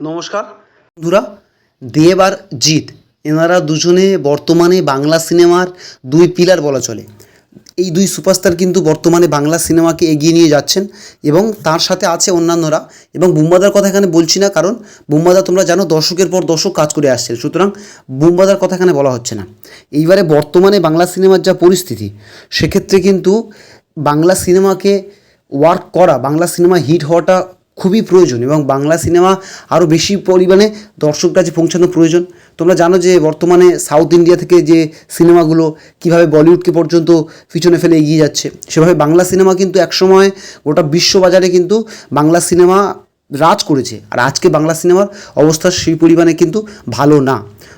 নমস্কার। বন্ধুরা, দেব আর জিৎ, এনারা দুজনে বর্তমানে বাংলা সিনেমার দুই পিলার বলা চলে। এই দুই সুপারস্টার কিন্তু বর্তমানে বাংলা সিনেমাকে এগিয়ে নিয়ে যাচ্ছেন এবং তার সাথে আছে অন্যান্যরা। এবং বুম্বাদার কথা এখানে বলছি না, কারণ বুম্বাদা তোমরা জানো দর্শকের পর দর্শক কাজ করে আসছে, সুতরাং বুম্বাদার কথা এখানে বলা হচ্ছে না। এইবারে বর্তমানে বাংলা সিনেমার যা পরিস্থিতি, সেক্ষেত্রে কিন্তু বাংলা সিনেমাকে ওয়ার্ক করা, বাংলা সিনেমা হিট হওয়াটা খুবই প্রয়োজন এবং বাংলা সিনেমা আরও বেশি পরিমাণে দর্শক কাছে পৌঁছানো প্রয়োজন। তোমরা জানো যে বর্তমানে সাউথ ইন্ডিয়া থেকে যে সিনেমাগুলো কীভাবে বলিউডকে পর্যন্ত পিছনে ফেলে এগিয়ে যাচ্ছে, সেভাবে বাংলা সিনেমা কিন্তু একসময় গোটা বিশ্ববাজারে কিন্তু বাংলা সিনেমা রাজ করেছে। আর আজকে বাংলা সিনেমার অবস্থা সেই পরিমাণে কিন্তু ভালো না।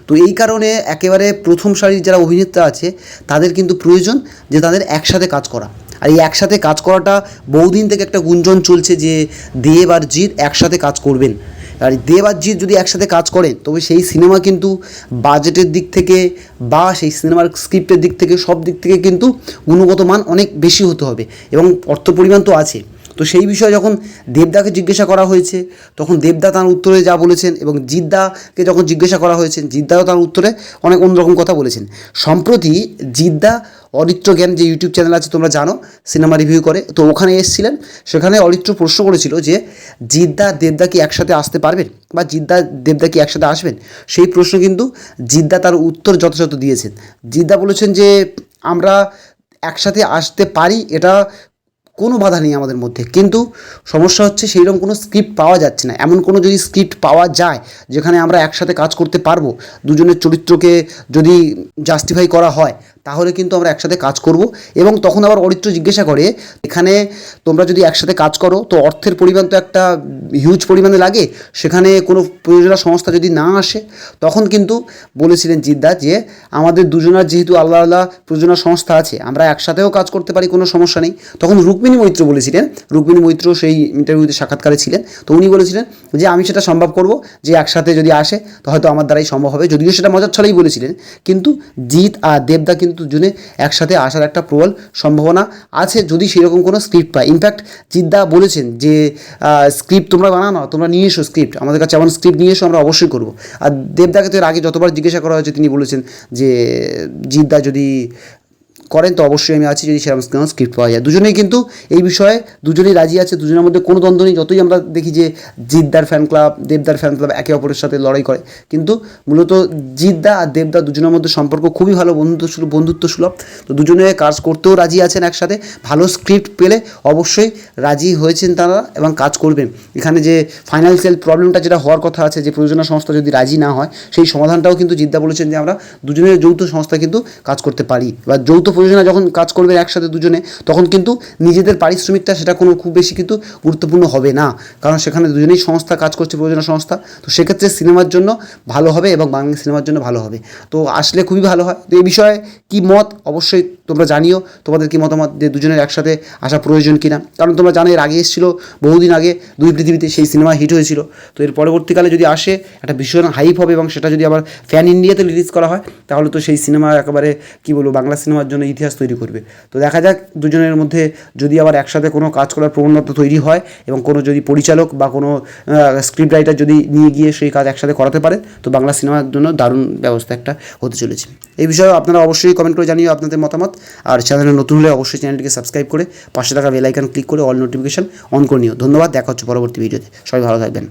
তো এই কারণে একেবারে প্রথম সারির যারা অভিনেতা আছে, তাদের কিন্তু প্রয়োজন যে তাদের একসাথে কাজ করা। আর এই একসাথে কাজ করাটা বহুদিন থেকে একটা গুঞ্জন চলছে যে দেব আর জিৎ একসাথে কাজ করবেন। আর দেব আর জিৎ যদি একসাথে কাজ করেন, তবে সেই সিনেমা কিন্তু বাজেটের দিক থেকে বা সেই সিনেমার স্ক্রিপ্টের দিক থেকে সব দিক থেকে কিন্তু গুণগত মান অনেক বেশি হতে হবে। এবং অর্থ পরিমাণ তো আছে। তো সেই বিষয়ে যখন দেবদাকে জিজ্ঞাসা করা হয়েছে, তখন দেবদা তার উত্তরে যা বলেছেন এবং জিদ্দাকে যখন জিজ্ঞাসা করা হয়েছে, জিদ্দাও তার উত্তরে অনেক অন্যরকম কথা বলেছেন। সম্প্রতি জিদ্দা অরিত্র জ্ঞান যে ইউটিউব চ্যানেল আছে, তোমরা জানো, সিনেমা রিভিউ করে, তো ওখানে এসেছিলেন। সেখানে অরিত্র প্রশ্ন করেছিল যে, জিদ্দা, দেবদা কি একসাথে আসতে পারবেন? বা জিদ্দা, দেবদা কি একসাথে আসবেন? সেই প্রশ্ন কিন্তু জিদ্দা তার উত্তর যথাযথ দিয়েছেন। জিদ্দা বলেছেন যে, আমরা একসাথে আসতে পারি, এটা কোনো বাধা নেই আমাদের মধ্যে। কিন্তু সমস্যা হচ্ছে সেই রকম কোনো স্ক্রিপ্ট পাওয়া যাচ্ছে না। এমন কোনো যদি স্ক্রিপ্ট পাওয়া যায়, যেখানে আমরা একসাথে কাজ করতে পারব, দুজনের চরিত্রকে যদি জাস্টিফাই করা হয় তাহলে কিন্তু আমরা একসাথে কাজ করব এবং তখন আবার অরিত্র জিজ্ঞাসা করে, এখানে তোমরা যদি একসাথে কাজ করো, তো অর্থের পরিমাণ তো একটা হিউজ পরিমাণে লাগে, সেখানে কোনো প্রযোজনা সংস্থা যদি না আসে? তখন কিন্তু বলেছিলেন জিদ্দা যে, আমাদের দুজনার যেহেতু আল্লাহ আল্লাহ প্রযোজনা সংস্থা আছে, আমরা একসাথেও কাজ করতে পারি, কোনো সমস্যা নেই। তখন রুক্মিণী মৈত্র বলেছিলেন, রুক্মিণী মৈত্র সেই ইন্টারভিউতে সাক্ষাৎকারে ছিলেন, তো উনি বলেছিলেন যে, আমি সেটা সম্ভব করব যে, একসাথে যদি আসে, তো হয়তো আমার দ্বারাই সম্ভব হবে। যদিও সেটা মজার ছলেই বলেছিলেন, কিন্তু জিৎ আর দেবদা কিন্তু দুজনে একসাথে আসার একটা প্রবল সম্ভাবনা আছে যদি সেরকম কোনো স্ক্রিপ্ট পায়। ইনফ্যাক্ট জিদ্দা বলেছেন যে স্ক্রিপ্ট তোমরা বানানো তোমরা নিয়ে এসো স্ক্রিপ্ট আমাদের কাছে এমন স্ক্রিপ্ট নিয়ে এসো, আমরা অবশ্যই করব। আর দেবদাকে তো এর আগে যতবার জিজ্ঞাসা করা হয়েছে, তিনি বলেছেন যে, জিদ্দা যদি করেন, তো অবশ্যই আমি আছি যদি সেরকম কোনো স্ক্রিপ্ট পাওয়া যায়। দুজনেই কিন্তু এই বিষয়ে দুজনেই রাজি আছে, দুজনের মধ্যে কোনো দ্বন্দ্ব নেই। যতই আমরা দেখি যে জিদ্দার ফ্যান ক্লাব দেবদার ফ্যান ক্লাব একে অপরের সাথে লড়াই করে। কিন্তু মূলত জিদ্দা আর দেবদা দুজনের মধ্যে সম্পর্ক খুবই ভালো বন্ধুত্ব সুলভ বন্ধুত্ব সুলভ তো দুজনে কাজ করতেও রাজি আছেন একসাথে। ভালো স্ক্রিপ্ট পেলে অবশ্যই রাজি হয়েছেন তারা এবং কাজ করবেন। এখানে যে ফাইন্যান্সিয়াল প্রবলেমটা যেটা হওয়ার কথা আছে, যে প্রযোজনা সংস্থা যদি রাজি না হয়, সেই সমাধানটাও কিন্তু জিদ্দা বলেছেন যে আমরা দুজনের যৌথ সংস্থা কিন্তু কাজ করতে পারি। বা যৌথ প্রযোজনা যখন কাজ করবেন একসাথে দুজনে, তখন কিন্তু নিজেদের পারিশ্রমিকটা সেটা কোনো খুব বেশি কিন্তু গুরুত্বপূর্ণ হবে না। কারণ সেখানে দুজনেই সংস্থা কাজ করছে, প্রযোজনা সংস্থা। তো সেক্ষেত্রে সিনেমার জন্য ভালো হবে এবং বাংলা সিনেমার জন্য ভালো হবে। তো আসলে খুবই ভালো হয়। তো এই বিষয়ে কী মত? অবশ্যই তোমরা জানিও তোমাদের কি মতামত যে দুজনের একসাথে আসা প্রয়োজন কিনা? কারণ তোমরা জানো, এর আগে এসেছিল, বহুদিন আগে দুই পৃথিবীতে সেই সিনেমা হিট হয়েছিল। তো এর পরবর্তীকালে যদি আসে, একটা ভীষণ হাইপ হবে এবং সেটা যদি আবার ফ্যান ইন্ডিয়াতে রিলিজ করা হয়, তাহলে তো সেই সিনেমা একেবারে, কী বলব, বাংলা সিনেমার জন্য ইতিহাস তৈরি করবে। তো দেখা যাক, দুজনের মধ্যে যদি আবার একসাথে কোনো কাজ করার প্রবণতা তৈরি হয় এবং কোনো যদি পরিচালক বা কোনো স্ক্রিপ্ট রাইটার যদি নিয়ে গিয়ে সেই কাজ একসাথে করাতে পারে, তো বাংলা সিনেমার জন্য দারুণ ব্যবস্থা একটা হতে চলেছে। এই বিষয়ে আপনারা অবশ্যই কমেন্ট করে জানিও আপনাদের মতামত। আর চ্যানেলে নতুন হলে অবশ্যই চ্যানেলটিকে সাবস্ক্রাইব করে পাশে থাকা বেলাইকান ক্লিক করে অল নোটিফিকেশান অন করে নিও। ধন্যবাদ, দেখা হচ্ছে পরবর্তী ভিডিওতে। সবাই ভালো থাকবেন।